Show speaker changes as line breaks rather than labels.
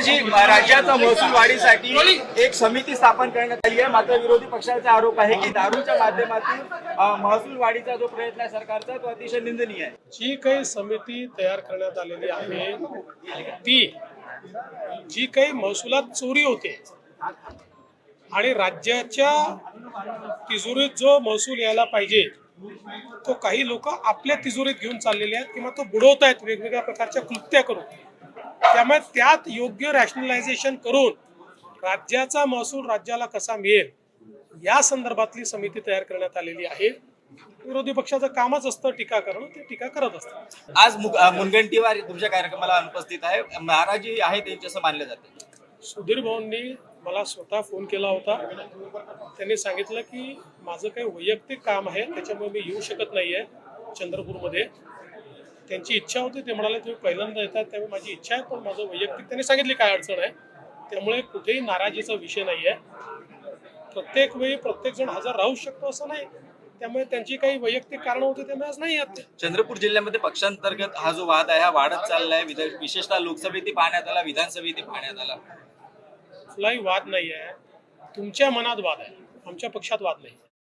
जी राज्याचा महसूल वाढीसाठी एक समिती स्थापन करण्यात आली आहे. मात्र विरोधी पक्षाचा आरोप आहे की दारूच्या माध्यमातून महसूल वाढीचा जो प्रयत्न आहे सरकारचा तो अतिशय निंदनीय आहे.
जी काही समिती तयार करण्यात आलेली आहे ती जी काही महसुलात चोरी होते आणि राज्याच्या तिजोरीत जो महसूल यायला पाहिजे तो काही लोक आपल्या तिजोरीत घेऊन चाललेले आहेत किंवा तो बुडवत आहेत वेगवेगळ्या प्रकारच्या कृत्या करून. त्यामुळे त्यात योग्य रॅशनलायझेशन करून राज्याचा महसूल राज्याला कसा मिळेल या संदर्भातली समिती तयार करण्यात आलेली आहे. विरोधी पक्षाचं कामच असतं टीका करणं ते टीका करत असतात.
आज मुनगंटीवार तुमच्या कार्यक्रमाला अनुपस्थित आहे. महाराज जी आहे त्यांचे असं मानलं जाते.
सुधीर भाऊंनी मला स्वतः फोन केला होता. त्यांनी सांगितलं की माझं काही वैयक्तिक काम आहे त्याच्यामुळे मी येऊ शकत नाही आहे चंद्रपूरमध्ये. त्यांची इच्छा होती ते म्हणाले तुम्ही पहिल्यांदा येतात त्यामुळे माझी इच्छा आहे पण माझं वैयक्तिक त्यांनी सांगितली काय अडचण आहे. त्यामुळे कुठेही नाराजीचा विषय नाही आहे प्रत्येक वेळी प्रत्येक जण हजर राहू शकतो असं नाही. त्यामुळे त्यांची काही वैयक्तिक कारणं होती त्यामुळे आज नाही.
चंद्रपूर जिल्ह्यामध्ये पक्षांतर्गत हा जो वाद आहे हा वाढत चाललाय. विशेषतः लोकसभेतही पाहण्यात आला विधानसभेतही पाहण्यात आला.
कुठलाही वाद नाही आहे तुमच्या मनात वाद आहे. आमच्या पक्षात वाद नाही.